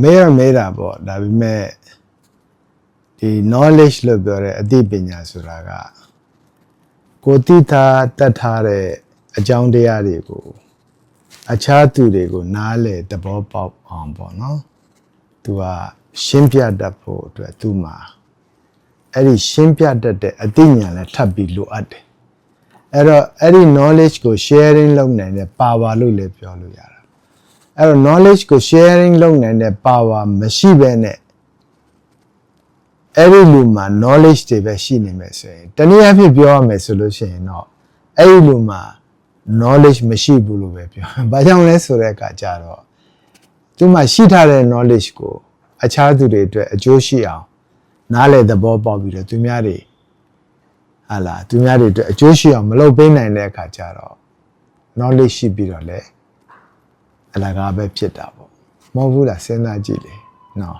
မဲရမဲတာပေါ့ဒါပေမဲ့ဒီ knowledge လို့ပြောတဲ့အသိပညာဆိုတာကကိုတိထားတတ်ထားတဲ့အကြောင်းတရားတွေကိုအခြားသူတွေကို နားလေသဘောပေါက်အောင်ပေါ့နော်သူကရှင်းပြတတ်ဖို့အတွက်သူ့မှာအဲ့ဒီရှင်းပြတတ်တဲ့အသိဉာဏ်လည်းထပ်ပြီးလိုအပ်တယ်အဲ့တော့အဲ့ဒီ knowledge ကို sharing လုပ်နိုင်တဲ့ power လို့လည်းပြောလို့ရတယ် အဲ့တော့ knowledge ကို sharing လုပ်နိုင်တဲ့ power မရှိဘဲနဲ့အဲ့ဒီလူမှာ knowledge တွေပဲရှိနေမယ်ဆိုရင်တနည်းအားဖြင့်ပြောရမယ်ဆိုလို့ရှိရင်တော့အဲ့ဒီလူမှာ knowledge မရှိဘူးလို့ပဲပြော။ဘာကြောင့်လဲဆိုတဲ့အခါကျတော့သူမှရှိထားတဲ့ knowledge ကိုအခြားသူတွေအတွက်အကျိုးရှိအောင်နားလည်သဘောပေါက်ပြီးတော့သူများတွေဟာလာသူများတွေအတွက်အကျိုးရှိအောင်မလုပ်ပေးနိုင်တဲ့အခါကျတော့ knowledge ရှိပြီးတော့လေ အလကားပဲဖြစ်တာပေါ့မဟုတ်ဘူးလားစဉ်းစားကြည့်လေနော်